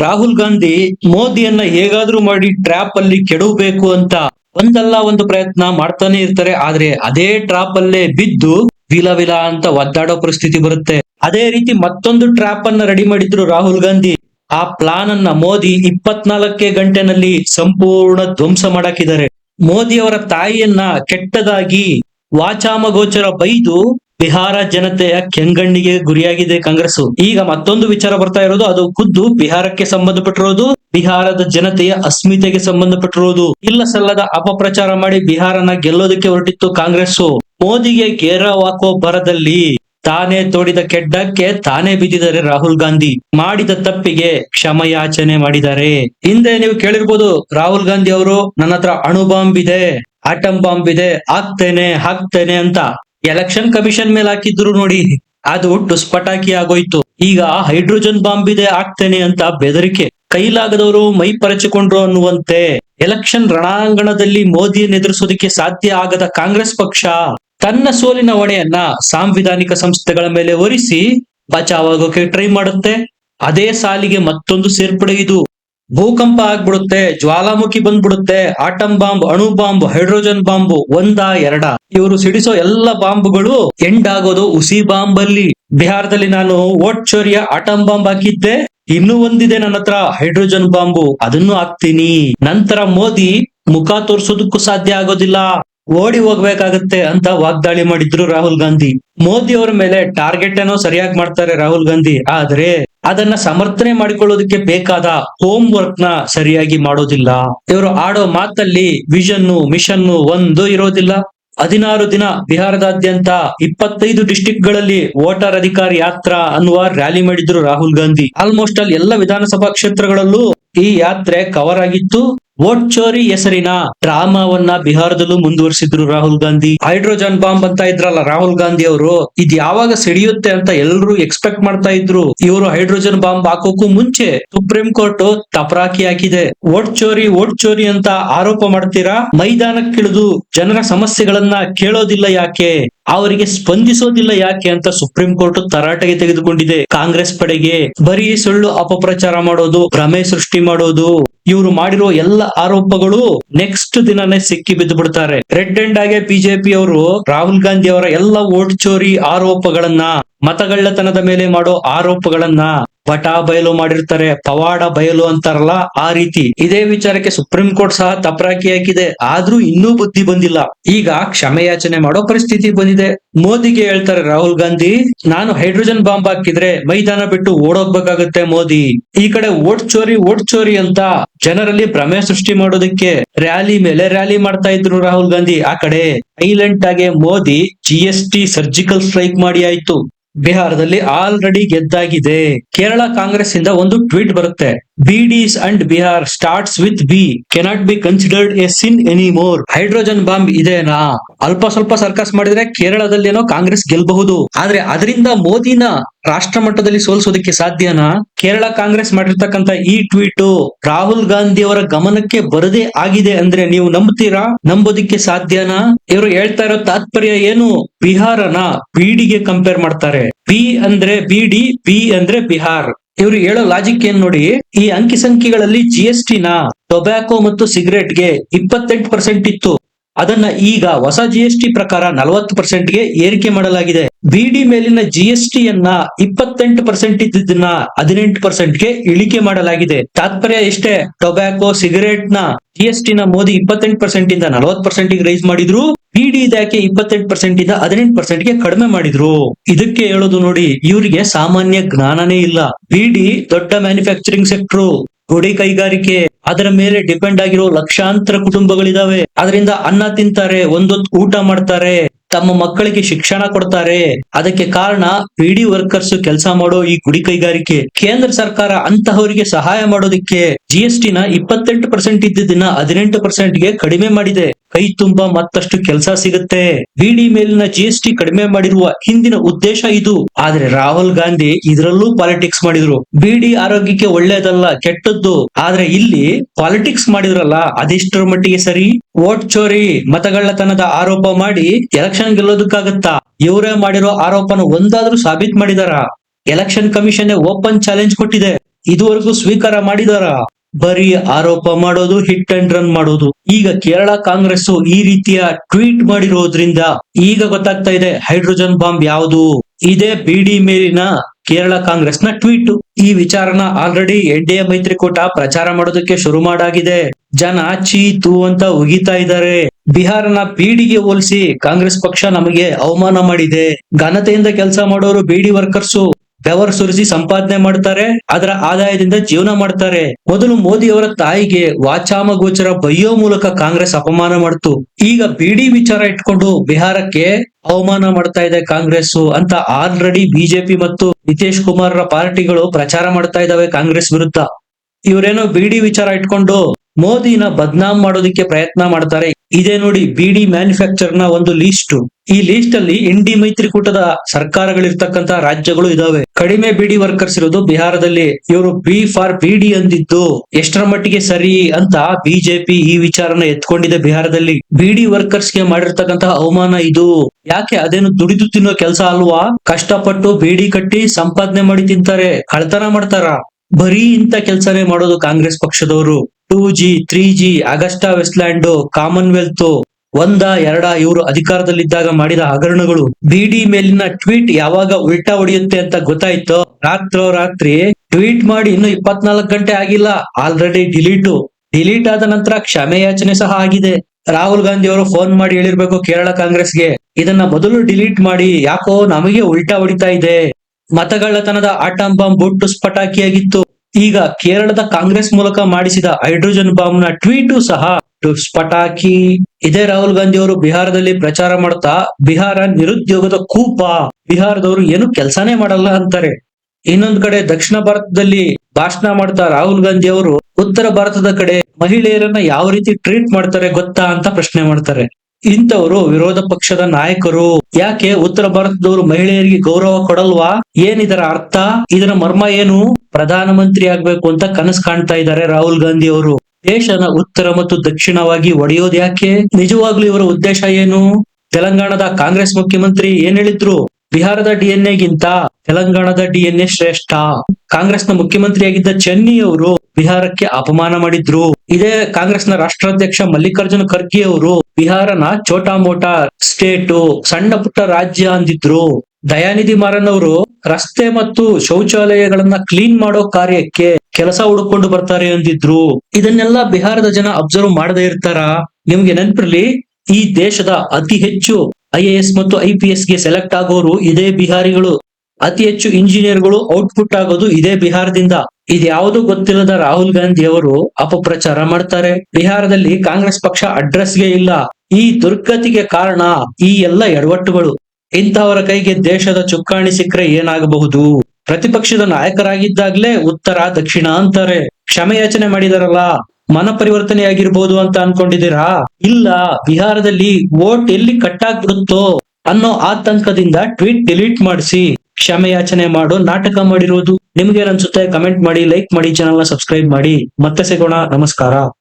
ರಾಹುಲ್ ಗಾಂಧಿ ಮೋದಿಯನ್ನ ಹೇಗಾದ್ರೂ ಮಾಡಿ ಟ್ರ್ಯಾಪ್ ಅಲ್ಲಿ ಕೆಡವಬೇಕು ಅಂತ ಒಂದಲ್ಲ ಒಂದು ಪ್ರಯತ್ನ ಮಾಡ್ತಾನೆ ಇರ್ತಾರೆ. ಆದ್ರೆ ಅದೇ ಟ್ರಾಪ್ ಅಲ್ಲೇ ಬಿದ್ದು ವಿಲ ವಿಲ ಅಂತ ಒದ್ದಾಡೋ ಪರಿಸ್ಥಿತಿ ಬರುತ್ತೆ. ಅದೇ ರೀತಿ ಮತ್ತೊಂದು ಟ್ರ್ಯಾಪ್ ಅನ್ನ ರೆಡಿ ಮಾಡಿದ್ರು ರಾಹುಲ್ ಗಾಂಧಿ. ಆ ಪ್ಲಾನ್ ಅನ್ನ ಮೋದಿ ಇಪ್ಪತ್ನಾಲ್ಕೇ ಗಂಟೆನಲ್ಲಿ ಸಂಪೂರ್ಣ ಧ್ವಂಸ ಮಾಡಾಕಿದ್ದಾರೆ. ಮೋದಿ ಅವರ ತಾಯಿಯನ್ನ ಕೆಟ್ಟದಾಗಿ ವಾಚಾಮಗೋಚರ ಬೈದು ಬಿಹಾರ ಜನತೆಯ ಕೆಂಗಣ್ಣಿಗೆ ಗುರಿಯಾಗಿದೆ ಕಾಂಗ್ರೆಸ್ ಈಗ ಮತ್ತೊಂದು ವಿಚಾರ ಬರ್ತಾ ಇರೋದು, ಅದು ಖುದ್ದು ಬಿಹಾರಕ್ಕೆ ಸಂಬಂಧಪಟ್ಟಿರೋದು, ಬಿಹಾರದ ಜನತೆಯ ಅಸ್ಮಿತೆಗೆ ಸಂಬಂಧಪಟ್ಟಿರೋದು. ಇಲ್ಲ ಸಲ್ಲದ ಅಪಪ್ರಚಾರ ಮಾಡಿ ಬಿಹಾರನ ಗೆಲ್ಲೋದಕ್ಕೆ ಹೊರಟಿತ್ತು ಕಾಂಗ್ರೆಸ್ ಮೋದಿಗೆ ಗೇರಾವ್ ಹಾಕೋ ಬರದಲ್ಲಿ ತಾನೇ ತೋಡಿದ ಕೆಡ್ಡಕ್ಕೆ ತಾನೇ ಬಿದ್ದಿದ್ದಾರೆ ರಾಹುಲ್ ಗಾಂಧಿ. ಮಾಡಿದ ತಪ್ಪಿಗೆ ಕ್ಷಮಯಾಚನೆ ಮಾಡಿದ್ದಾರೆ. ಹಿಂದೆ ನೀವು ಕೇಳಿರ್ಬೋದು, ರಾಹುಲ್ ಗಾಂಧಿ ಅವರು ನನ್ನ ಹತ್ರ ಅಣು ಬಾಂಬ್ ಇದೆ, ಆಟಂ ಬಾಂಬ್ ಇದೆ, ಹಾಕ್ತೇನೆ ಹಾಕ್ತೇನೆ ಅಂತ. ಎಲೆಕ್ಷನ್ ಕಮಿಷನ್ ಮೇಲೆ ಹಾಕಿದ್ರು ನೋಡಿ, ಅದು ಟುಸ್ ಪಟಾಕಿ ಆಗೋಯ್ತು. ಈಗ ಹೈಡ್ರೋಜನ್ ಬಾಂಬ್ ಇದೆ ಆಗ್ತೇನೆ ಅಂತ ಬೆದರಿಕೆ. ಕೈಲಾಗದವರು ಮೈ ಪರಚಿಕೊಂಡ್ರು ಅನ್ನುವಂತೆ. ಎಲೆಕ್ಷನ್ ರಣಾಂಗಣದಲ್ಲಿ ಮೋದಿಯನ್ನು ಎದುರಿಸೋದಕ್ಕೆ ಸಾಧ್ಯ ಆಗದ ಕಾಂಗ್ರೆಸ್ ಪಕ್ಷ, ತನ್ನ ಸೋಲಿನ ಹೊಣೆಯನ್ನ ಸಾಂವಿಧಾನಿಕ ಸಂಸ್ಥೆಗಳ ಮೇಲೆ ಒರಿಸಿ ಬಚಾವಾಗೋಕೆ ಟ್ರೈ ಮಾಡುತ್ತೆ. ಅದೇ ಸಾಲಿಗೆ ಮತ್ತೊಂದು ಸೇರ್ಪಡೆ ಇದು. ಭೂಕಂಪ ಆಗ್ಬಿಡುತ್ತೆ, ಜ್ವಾಲಾಮುಖಿ ಬಂದ್ಬಿಡುತ್ತೆ ಆಟಂ ಬಾಂಬ್ ಅಣು ಬಾಂಬ್ ಹೈಡ್ರೋಜನ್ ಬಾಂಬ್ ಒಂದ, ಎರಡ. ಇವರು ಸಿಡಿಸೋ ಎಲ್ಲ ಬಾಂಬ್ಗಳು ಎಂಡ್ ಆಗೋದು ಉಸಿ ಬಾಂಬ್ ಅಲ್ಲಿ ಬಿಹಾರದಲ್ಲಿ ನಾನು ಓಟ್ ಚೋರಿಯ ಆಟಂ ಬಾಂಬ್ ಹಾಕಿದ್ದೆ, ಇನ್ನೂ ಒಂದಿದೆ ನನ್ನ ಹತ್ರ ಹೈಡ್ರೋಜನ್ ಬಾಂಬು ಅದನ್ನು ಹಾಕ್ತೀನಿ. ನಂತರ ಮೋದಿ ಮುಖ ತೋರ್ಸೋದಕ್ಕೂ ಸಾಧ್ಯ ಆಗೋದಿಲ್ಲ. ಓಡಿ ಹೋಗ್ಬೇಕಾಗತ್ತೆ ಅಂತ ವಾಗ್ದಾಳಿ ಮಾಡಿದ್ರು ರಾಹುಲ್ ಗಾಂಧಿ. ಮೋದಿ ಅವರ ಮೇಲೆ ಟಾರ್ಗೆಟ್ ಏನೋ ಸರಿಯಾಗಿ ಮಾಡ್ತಾರೆ ರಾಹುಲ್ ಗಾಂಧಿ, ಆದ್ರೆ ಅದನ್ನ ಸಮರ್ಥನೆ ಮಾಡಿಕೊಳ್ಳೋದಕ್ಕೆ ಬೇಕಾದ ಹೋಮ್ ವರ್ಕ್ನ ಸರಿಯಾಗಿ ಮಾಡೋದಿಲ್ಲ. ಇವರು ಆಡೋ ಮಾತಲ್ಲಿ ವಿಷನ್ನು ಮಿಷನ್ನು ಒಂದು ಇರೋದಿಲ್ಲ. ಹದಿನಾರು ದಿನ ಬಿಹಾರದಾದ್ಯಂತ ಇಪ್ಪತ್ತೈದು ಡಿಸ್ಟಿಕ್ಗಳಲ್ಲಿ ವೋಟರ್ ಅಧಿಕಾರ ಯಾತ್ರಾ ಅನ್ನುವ ರ್ಯಾಲಿ ಮಾಡಿದ್ರು ರಾಹುಲ್ ಗಾಂಧಿ. ಆಲ್ಮೋಸ್ಟ್ ಅಲ್ಲಿ ಎಲ್ಲ ವಿಧಾನಸಭಾ ಕ್ಷೇತ್ರಗಳಲ್ಲೂ ಈ ಯಾತ್ರೆ ಕವರ್ ಆಗಿತ್ತು. ವೋಟ್ ಚೋರಿ ಹೆಸರಿನ ಡ್ರಾಮಾವನ್ನ ಬಿಹಾರದಲ್ಲೂ ಮುಂದುವರಿಸಿದ್ರು ರಾಹುಲ್ ಗಾಂಧಿ. ಹೈಡ್ರೋಜನ್ ಬಾಂಬ್ ಅಂತ ಇದ್ರಲ್ಲ ರಾಹುಲ್ ಗಾಂಧಿ ಅವರು. ಇದು ಯಾವಾಗ ಸಿಡಿಯುತ್ತೆ ಅಂತ ಎಲ್ಲರೂ ಎಕ್ಸ್ಪೆಕ್ಟ್ ಮಾಡ್ತಾ ಇದ್ರು. ಇವರು ಹೈಡ್ರೋಜನ್ ಬಾಂಬ್ ಹಾಕೋಕು ಮುಂಚೆ ಸುಪ್ರೀಂ ಕೋರ್ಟ್ ತಪರಾಕಿ ಹಾಕಿದೆ. ವೋಟ್ ಚೋರಿ ವೋಟ್ ಚೋರಿ ಅಂತ ಆರೋಪ ಮಾಡ್ತೀರಾ? ಮೈದಾನಕ್ಕಿಳಿದು ಜನರ ಸಮಸ್ಯೆಗಳನ್ನ ಕೇಳೋದಿಲ್ಲ ಯಾಕೆ? ಅವರಿಗೆ ಸ್ಪಂದಿಸೋದಿಲ್ಲ ಯಾಕೆ ಅಂತ ಸುಪ್ರೀಂ ಕೋರ್ಟ್ ತರಾಟೆಗೆ ತೆಗೆದುಕೊಂಡಿದೆ. ಕಾಂಗ್ರೆಸ್ ಪಡೆಗೆ ಬರೀ ಸುಳ್ಳು ಅಪಪ್ರಚಾರ ಮಾಡೋದು, ಭ್ರಮೆ ಸೃಷ್ಟಿ ಮಾಡೋದು, ಇವರು ಮಾಡಿರುವ ಎಲ್ಲ ಆರೋಪಗಳು ನೆಕ್ಸ್ಟ್ ದಿನನೇ ಸಿಕ್ಕಿ ಬಿದ್ದು ಬಿಡ್ತಾರೆ ರೆಡ್ ಅಂಡ್ ಆಗಿ ಬಿಜೆಪಿ ಅವರು ರಾಹುಲ್ ಗಾಂಧಿ ಅವರ ಎಲ್ಲ ಓಟ್ ಚೋರಿ ಆರೋಪಗಳನ್ನ, ಮತಗಳ್ಳತನದ ಮೇಲೆ ಮಾಡೋ ಆರೋಪಗಳನ್ನ ಪಟಾ ಬಯಲು ಮಾಡಿರ್ತಾರೆ, ಪವಾಡ ಬಯಲು ಅಂತಾರಲ್ಲ, ಆ ರೀತಿ. ಇದೇ ವಿಚಾರಕ್ಕೆ ಸುಪ್ರೀಂ ಕೋರ್ಟ್ ಸಹ ತಪರಾಕಿ ಹಾಕಿದೆ. ಆದ್ರೂ ಇನ್ನೂ ಬುದ್ಧಿ ಬಂದಿಲ್ಲ. ಈಗ ಕ್ಷಮೆಯಾಚನೆ ಮಾಡೋ ಪರಿಸ್ಥಿತಿ ಬಂದಿದೆ. ಮೋದಿಗೆ ಹೇಳ್ತಾರೆ ರಾಹುಲ್ ಗಾಂಧಿ, ನಾನು ಹೈಡ್ರೋಜನ್ ಬಾಂಬ್ ಹಾಕಿದ್ರೆ ಮೈದಾನ ಬಿಟ್ಟು ಓಡೋಗ್ಬೇಕಾಗತ್ತೆ ಮೋದಿ. ಈ ಕಡೆ ಓಟ್ ಚೋರಿ ಓಟ್ ಚೋರಿ ಅಂತ ಜನರಲ್ಲಿ ಭ್ರಮೆ ಸೃಷ್ಟಿ ಮಾಡೋದಕ್ಕೆ ರ್ಯಾಲಿ ಮೇಲೆ ರ್ಯಾಲಿ ಮಾಡ್ತಾ ಇದ್ರು ರಾಹುಲ್ ಗಾಂಧಿ. ಆ ಕಡೆ ಸೈಲೆಂಟ್ ಆಗಿ Modi, G T surgical strike ಮಾಡಿ ಆಯ್ತು. ಬಿಹಾರದಲ್ಲಿ ಆಲ್ರೆಡಿ ಗೆದ್ದಾಗಿದೆ. ಕೇರಳ ಕಾಂಗ್ರೆಸ್ ಇಂದ ಒಂದು ಟ್ವೀಟ್ ಬರುತ್ತೆ. Bidis and Bihar starts with B cannot considered a sin any more hydrogen bomb ಇದೇನಾ? ಅಲ್ಪ ಸ್ವಲ್ಪ ಸರ್ಕಸ್ ಮಾಡಿದ್ರೆ ಕೇರಳದಲ್ಲಿ ಏನೋ ಕಾಂಗ್ರೆಸ್ ಗೆಲ್ಬಹುದು. ಆದ್ರೆ ಅದರಿಂದ ಮೋದಿನ ರಾಷ್ಟ್ರ ಮಟ್ಟದಲ್ಲಿ ಸೋಲಿಸೋದಕ್ಕೆ ಸಾಧ್ಯನಾ? ಕೇರಳ ಕಾಂಗ್ರೆಸ್ ಮಾಡಿರ್ತಕ್ಕಂತ ಈ ಟ್ವೀಟ್ ರಾಹುಲ್ ಗಾಂಧಿ ಅವರ ಗಮನಕ್ಕೆ ಬರದೇ ಆಗಿದೆ ಅಂದ್ರೆ ನೀವು ನಂಬ್ತೀರಾ? ನಂಬೋದಿಕ್ಕೆ ಸಾಧ್ಯನಾ? ಇವರು ಹೇಳ್ತಾ ಇರೋ ತಾತ್ಪರ್ಯ ಏನು? ಬಿಹಾರನ ಬಿಡಿಗೆ ಕಂಪೇರ್ ಮಾಡ್ತಾರೆ. ಬಿ ಅಂದ್ರೆ ಬಿಡಿ ಬಿ ಅಂದ್ರೆ ಬಿಹಾರ್ ಇವರು ಹೇಳೋ ಲಾಜಿಕ್ ಏನ್ ನೋಡಿ, ಈ ಅಂಕಿ ಸಂಖ್ಯೆಗಳಲ್ಲಿ ಜಿ ಎಸ್ ಟಿ ನ ಟೊಬ್ಯಾಕೋ ಮತ್ತು ಸಿಗರೆಟ್ಗೆ ಇಪ್ಪತ್ತೆಂಟು ಪರ್ಸೆಂಟ್ ಇತ್ತು. ಅದನ್ನ ಈಗ ಹೊಸ ಜಿ ಎಸ್ ಟಿ ಪ್ರಕಾರ ನಲವತ್ತು ಪರ್ಸೆಂಟ್ಗೆ ಏರಿಕೆ ಮಾಡಲಾಗಿದೆ. ಬಿಡಿ ಮೇಲಿನ ಜಿ ಎಸ್ ಟಿ ಯನ್ನ ಇಪ್ಪತ್ತೆಂಟು ಪರ್ಸೆಂಟ್ ಇದ್ದಿದ್ದನ್ನ ಹದಿನೆಂಟು ಪರ್ಸೆಂಟ್ಗೆ ಇಳಿಕೆ ಮಾಡಲಾಗಿದೆ. ತಾತ್ಪರ್ಯ ಇಷ್ಟೇ ಟೊಬ್ಯಾಕೋ ಸಿಗರೆಟ್ನ ಜಿ ಎಸ್ ಟಿ ನ ಮೋದಿ ಇಪ್ಪತ್ತೆಂಟು ಪರ್ಸೆಂಟ್ ಇಂದ ನಲವತ್ತು ಪರ್ಸೆಂಟ್ ರೈಸ್ ಮಾಡಿದ್ರು. ಬಿಡಿ ಇದಕ್ಕೆ ಇಪ್ಪತ್ತೆಂಟು ಪರ್ಸೆಂಟ್ ಇಂದ ಹದಿನೆಂಟು ಪರ್ಸೆಂಟ್ಗೆ ಕಡಿಮೆ ಮಾಡಿದ್ರು? ಇದಕ್ಕೆ ಹೇಳೋದು ನೋಡಿ, ಇವರಿಗೆ ಸಾಮಾನ್ಯ ಜ್ಞಾನನೇ ಇಲ್ಲ. ಬಿಡಿ ದೊಡ್ಡ ಮ್ಯಾನುಫ್ಯಾಕ್ಚರಿಂಗ್ ಸೆಕ್ಟರ್ ಗುಡಿ ಕೈಗಾರಿಕೆ, ಅದರ ಮೇಲೆ ಡಿಪೆಂಡ್ ಆಗಿರೋ ಲಕ್ಷಾಂತರ ಕುಟುಂಬಗಳಿದಾವೆ. ಅದರಿಂದ ಅನ್ನ ತಿಂತಾರೆ, ಒಂದೊತ್ತು ಊಟ ಮಾಡ್ತಾರೆ, ತಮ್ಮ ಮಕ್ಕಳಿಗೆ ಶಿಕ್ಷಣ ಕೊಡ್ತಾರೆ. ಅದಕ್ಕೆ ಕಾರಣ ಪಿಡಿ ವರ್ಕರ್ಸ್ ಕೆಲಸ ಮಾಡೋ ಈ ಗುಡಿ ಕೈಗಾರಿಕೆ. ಕೇಂದ್ರ ಸರ್ಕಾರ ಅಂತಹವರಿಗೆ ಸಹಾಯ ಮಾಡೋದಕ್ಕೆ ಜಿ ಎಸ್ ಟಿ ನ ಇಪ್ಪತ್ತೆಂಟು ಪರ್ಸೆಂಟ್ ಇದ್ದಿದ್ದನ್ನ ಹದಿನೆಂಟು ಪರ್ಸೆಂಟ್ಗೆ ಕಡಿಮೆ ಮಾಡಿದೆ. ಕೈ ತುಂಬಾ ಮತ್ತಷ್ಟು ಕೆಲಸ ಸಿಗುತ್ತೆ. ಬಿಡಿ ಮೇಲಿನ ಜಿ ಎಸ್ ಟಿ ಕಡಿಮೆ ಮಾಡಿರುವ ಹಿಂದಿನ ಉದ್ದೇಶ ಇದು. ಆದ್ರೆ ರಾಹುಲ್ ಗಾಂಧಿ ಇದರಲ್ಲೂ ಪಾಲಿಟಿಕ್ಸ್ ಮಾಡಿದ್ರು. ಬಿಡಿ ಆರೋಗ್ಯಕ್ಕೆ ಒಳ್ಳೇದಲ್ಲ, ಕೆಟ್ಟದ್ದು. ಆದ್ರೆ ಇಲ್ಲಿ ಪಾಲಿಟಿಕ್ಸ್ ಮಾಡಿದ್ರಲ್ಲ, ಅದೆಷ್ಟರ ಮಟ್ಟಿಗೆ ಸರಿ? ವೋಟ್ ಚೋರಿ, ಮತಗಳ್ಳತನದ ಆರೋಪ ಮಾಡಿ ಎಲೆಕ್ಷನ್ ಗೆಲ್ಲೋದಕ್ಕಾಗತ್ತಾ? ಇವರೇ ಮಾಡಿರೋ ಆರೋಪನ ಒಂದಾದ್ರೂ ಸಾಬೀತ್ ಮಾಡಿದಾರ? ಎಲೆಕ್ಷನ್ ಕಮಿಷನ್ ಓಪನ್ ಚಾಲೆಂಜ್ ಕೊಟ್ಟಿದೆ. ಇದುವರೆಗೂ ಸ್ವೀಕಾರ ಮಾಡಿದಾರ? ಬರೀ ಆರೋಪ ಮಾಡೋದು ಹಿಟ್ ಅಂಡ್ ರನ್ ಮಾಡೋದು. ಈಗ ಕೇರಳ ಕಾಂಗ್ರೆಸ್ ಈ ರೀತಿಯ ಟ್ವೀಟ್ ಮಾಡಿರೋದ್ರಿಂದ ಈಗ ಗೊತ್ತಾಗ್ತಾ ಇದೆ ಹೈಡ್ರೋಜನ್ ಬಾಂಬ್ ಯಾವುದು. ಇದೇ ಬಿಡಿ ಮೇಲಿನ ಕೇರಳ ಕಾಂಗ್ರೆಸ್ನ ಟ್ವೀಟ್. ಈ ವಿಚಾರನ ಆಲ್ರೆಡಿ ಎನ್ ಡಿ ಎ ಮೈತ್ರಿಕೂಟ ಪ್ರಚಾರ ಮಾಡೋದಕ್ಕೆ ಶುರು ಮಾಡಾಗಿದೆ. ಜನ ಚೀತು ಅಂತ ಉಗಿತಾ ಇದ್ದಾರೆ. ಬಿಹಾರನ ಪೀಡಿಗೆ ಹೋಲಿಸಿ ಕಾಂಗ್ರೆಸ್ ಪಕ್ಷ ನಮಗೆ ಅವಮಾನ ಮಾಡಿದೆ. ಘನತೆಯಿಂದ ಕೆಲಸ ಮಾಡೋರು ಬಿಡಿ ವರ್ಕರ್ಸು ಬೆವರು ಸುರಿಸಿ ಸಂಪಾದನೆ ಮಾಡ್ತಾರೆ, ಅದರ ಆದಾಯದಿಂದ ಜೀವನ ಮಾಡ್ತಾರೆ. ಮೊದಲು ಮೋದಿ ಅವರ ತಾಯಿಗೆ ವಾಚಾಮಗೋಚರ ಬಯ್ಯೋ ಮೂಲಕ ಕಾಂಗ್ರೆಸ್ ಅಪಮಾನ ಮಾಡ್ತು. ಈಗ ಬಿಡಿ ವಿಚಾರ ಇಟ್ಕೊಂಡು ಬಿಹಾರಕ್ಕೆ ಅವಮಾನ ಮಾಡ್ತಾ ಇದೆ ಕಾಂಗ್ರೆಸ್ ಅಂತ ಆಲ್ರೆಡಿ ಬಿಜೆಪಿ ಮತ್ತು ನಿತೀಶ್ ಕುಮಾರ್ ಪಾರ್ಟಿಗಳು ಪ್ರಚಾರ ಮಾಡ್ತಾ ಇದಾವೆ ಕಾಂಗ್ರೆಸ್ ವಿರುದ್ಧ. ಇವರೇನೋ ಬಿಡಿ ವಿಚಾರ ಇಟ್ಕೊಂಡು ಮೋದಿನ ಬದ್ನಾಮ್ ಮಾಡೋದಕ್ಕೆ ಪ್ರಯತ್ನ ಮಾಡ್ತಾರೆ. ಇದೇ ನೋಡಿ ಬಿಡಿ ಮ್ಯಾನುಫ್ಯಾಕ್ಚರ್ನ ಒಂದು ಲೀಸ್ಟ್. ಈ ಲೀಸ್ಟ್ ಅಲ್ಲಿ ಇಂಡಿ ಮೈತ್ರಿಕೂಟದ ಸರ್ಕಾರಗಳಿರ್ತಕ್ಕಂತ ರಾಜ್ಯಗಳು ಇದಾವೆ. ಕಡಿಮೆ ಬಿಡಿ ವರ್ಕರ್ಸ್ ಇರೋದು ಬಿಹಾರದಲ್ಲಿ. ಇವರು ಬಿ ಫಾರ್ ಬಿಡಿ ಅಂದಿದ್ದು ಎಷ್ಟರ ಮಟ್ಟಿಗೆ ಸರಿ ಅಂತ ಬಿಜೆಪಿ ಈ ವಿಚಾರನ ಎತ್ಕೊಂಡಿದೆ ಬಿಹಾರದಲ್ಲಿ. ಬಿಡಿ ವರ್ಕರ್ಸ್ಗೆ ಮಾಡಿರ್ತಕ್ಕಂತಹ ಅವಮಾನ ಇದು. ಯಾಕೆ ಅದೇನು ದುಡಿದು ತಿನ್ನೋ ಕೆಲಸ ಅಲ್ವಾ? ಕಷ್ಟಪಟ್ಟು ಬಿಡಿ ಕಟ್ಟಿ ಸಂಪಾದನೆ ಮಾಡಿ ತಿಂತಾರೆ. ಕಳ್ತನ ಮಾಡ್ತಾರ? ಬರೀ ಇಂತ ಕೆಲ್ಸನೇ ಮಾಡೋದು ಕಾಂಗ್ರೆಸ್ ಪಕ್ಷದವರು. Two G, three G Augusta Westland, Commonwealth ಒಂದ, ಎರಡ ಇವರು ಅಧಿಕಾರದಲ್ಲಿದ್ದಾಗ ಮಾಡಿದ ಹಗರಣಗಳು. ಬಿಡಿ ಮೇಲಿನ ಟ್ವೀಟ್ ಯಾವಾಗ ಉಲ್ಟಾ ಹೊಡೆಯುತ್ತೆ ಅಂತ ಗೊತ್ತಾಯ್ತು. ರಾತ್ರೋ ರಾತ್ರಿ ಟ್ವೀಟ್ ಮಾಡಿ ಇನ್ನು ಇಪ್ಪತ್ನಾಲ್ಕು ಗಂಟೆ ಆಗಿಲ್ಲ. Already delete. ಡಿಲೀಟ್ ಆದ ನಂತರ ಕ್ಷಮೆ ಯಾಚನೆ ಸಹ ಆಗಿದೆ. ರಾಹುಲ್ ಗಾಂಧಿ ಅವರು ಫೋನ್ ಮಾಡಿ ಹೇಳಿರ್ಬೇಕು ಕೇರಳ ಕಾಂಗ್ರೆಸ್ಗೆ. ಇದನ್ನ ಮೊದಲು ಡಿಲೀಟ್ ಮಾಡಿ ಯಾಕೋ ನಮಗೆ ಉಲ್ಟಾ ಹೊಡಿತಾ ಇದೆ. ಮತಗಳ್ಳತನದ ಆಟಂ ಬಾಂಬ್ ಬೊಟ್ಟು ಸ್ಫಟಾಕಿಯಾಗಿತ್ತು. ಈಗ ಕೇರಳದ ಕಾಂಗ್ರೆಸ್ ಮೂಲಕ ಮಾಡಿಸಿದ ಹೈಡ್ರೋಜನ್ ಬಾಂಬ್ನ ಟ್ವೀಟು ಸಹ ಪಟಾಕಿ ಇದೇ ರಾಹುಲ್ ಗಾಂಧಿ ಅವರು ಬಿಹಾರದಲ್ಲಿ ಪ್ರಚಾರ ಮಾಡ್ತಾ, ಬಿಹಾರ ನಿರುದ್ಯೋಗದ ಕೂಪ. ಬಿಹಾರದವರು ಏನು ಕೆಲಸನೇ ಮಾಡಲ್ಲ ಅಂತಾರೆ. ಇನ್ನೊಂದ್ ಕಡೆ ದಕ್ಷಿಣ ಭಾರತದಲ್ಲಿ ಭಾಷಣ ಮಾಡ್ತಾ ರಾಹುಲ್ ಗಾಂಧಿ ಅವರು, ಉತ್ತರ ಭಾರತದ ಕಡೆ ಮಹಿಳೆಯರನ್ನ ಯಾವ ರೀತಿ ಟ್ರೀಟ್ ಮಾಡ್ತಾರೆ ಗೊತ್ತಾ ಅಂತ ಪ್ರಶ್ನೆ ಮಾಡ್ತಾರೆ. ಇಂಥವರು ವಿರೋಧ ಪಕ್ಷದ ನಾಯಕರು. ಯಾಕೆ ಉತ್ತರ ಭಾರತದವರು ಮಹಿಳೆಯರಿಗೆ ಗೌರವ ಕೊಡಲ್ವಾ? ಏನಿದರ ಅರ್ಥ? ಇದರ ಮರ್ಮ ಏನು? ಪ್ರಧಾನಮಂತ್ರಿ ಆಗ್ಬೇಕು ಅಂತ ಕನಸು ಕಾಣ್ತಾ ಇದ್ದಾರೆ ರಾಹುಲ್ ಗಾಂಧಿ ಅವರು. ದೇಶನ ಉತ್ತರ ಮತ್ತು ದಕ್ಷಿಣವಾಗಿ ಒಡೆಯೋದು ಯಾಕೆ? ನಿಜವಾಗ್ಲೂ ಇವರ ಉದ್ದೇಶ ಏನು? ತೆಲಂಗಾಣದ ಕಾಂಗ್ರೆಸ್ ಮುಖ್ಯಮಂತ್ರಿ ಏನ್ ಹೇಳಿದ್ರು? ಬಿಹಾರದ ಡಿಎನ್ಎ ಗಿಂತ ತೆಲಂಗಾಣದ ಡಿಎನ್ಎ ಶ್ರೇಷ್ಠ. ಕಾಂಗ್ರೆಸ್ನ ಮುಖ್ಯಮಂತ್ರಿಯಾಗಿದ್ದ ಚೆನ್ನಿ ಅವರು ಬಿಹಾರಕ್ಕೆ ಅಪಮಾನ ಮಾಡಿದ್ರು. ಇದೇ ಕಾಂಗ್ರೆಸ್ನ ರಾಷ್ಟ್ರಾಧ್ಯಕ್ಷ ಮಲ್ಲಿಕಾರ್ಜುನ ಖರ್ಗೆ ಅವರು ಬಿಹಾರನ ಮೋಟಾ ಸ್ಟೇಟು ಸಣ್ಣ ಪುಟ್ಟ ರಾಜ್ಯ ಅಂದಿದ್ರು. ದಯಾನಿಧಿ ಮಾರನ್ ಅವರು ರಸ್ತೆ ಮತ್ತು ಶೌಚಾಲಯಗಳನ್ನ ಕ್ಲೀನ್ ಮಾಡೋ ಕಾರ್ಯಕ್ಕೆ ಕೆಲಸ ಹುಡುಕೊಂಡು ಬರ್ತಾರೆ ಅಂದಿದ್ರು. ಇದನ್ನೆಲ್ಲ ಬಿಹಾರದ ಜನ ಅಬ್ಸರ್ವ್ ಮಾಡದೇ ಇರ್ತಾರ. ನಿಮ್ಗೆ ನೆನಪಿರ್ಲಿ, ಈ ದೇಶದ ಅತಿ ಹೆಚ್ಚು ಐ ಮತ್ತು ಐ ಗೆ ಸೆಲೆಕ್ಟ್ ಆಗೋರು ಇದೇ ಬಿಹಾರಿಗಳು. ಅತಿ ಹೆಚ್ಚು ಇಂಜಿನಿಯರ್ಗಳು ಔಟ್ಪುಟ್ ಆಗೋದು ಇದೇ ಬಿಹಾರದಿಂದ. ಇದ್ಯಾವುದು ಗೊತ್ತಿಲ್ಲದ ರಾಹುಲ್ ಗಾಂಧಿ ಅವರು ಅಪಪ್ರಚಾರ ಮಾಡ್ತಾರೆ. ಬಿಹಾರದಲ್ಲಿ ಕಾಂಗ್ರೆಸ್ ಪಕ್ಷ ಅಡ್ರೆಸ್ಗೆ ಇಲ್ಲ. ಈ ದುರ್ಗತಿಗೆ ಕಾರಣ ಈ ಎಲ್ಲ ಎಡವಟ್ಟುಗಳು ಇಂತಹವರ ಕೈಗೆ ದೇಶದ ಚುಕ್ಕಾಣಿ ಸಿಕ್ಕರೆ ಏನಾಗಬಹುದು? ಪ್ರತಿಪಕ್ಷದ ನಾಯಕರಾಗಿದ್ದಾಗ್ಲೇ ಉತ್ತರ, ದಕ್ಷಿಣ ಅಂತಾರೆ. ಕ್ಷಮೆಯಾಚನೆ ಮಾಡಿದಾರಲ್ಲ ಮನ ಪರಿವರ್ತನೆ ಆಗಿರ್ಬೋದು ಅಂತ ಅನ್ಕೊಂಡಿದ್ದೀರಾ? ಇಲ್ಲ, ಬಿಹಾರದಲ್ಲಿ ವೋಟ್ ಎಲ್ಲಿ ಕಟ್ಟಾಗ್ಬಿಡುತ್ತೋ ಅನ್ನೋ ಆತಂಕದಿಂದ ಟ್ವೀಟ್ ಡಿಲೀಟ್ ಮಾಡಿಸಿ. ಕ್ಷಮೆಯಾಚನೆ ಮಾಡೋ ನಾಟಕ ಮಾಡಿರೋದು. ನಿಮ್ಗೆ ಅನ್ಸುತ್ತೆ? ಕಮೆಂಟ್ ಮಾಡಿ, ಲೈಕ್ ಮಾಡಿ ಚಾನಲ್ನ ಸಬ್ಸ್ಕ್ರೈಬ್ ಮಾಡಿ. ಮತ್ತೆ ಸಿಗೋಣ. ನಮಸ್ಕಾರ.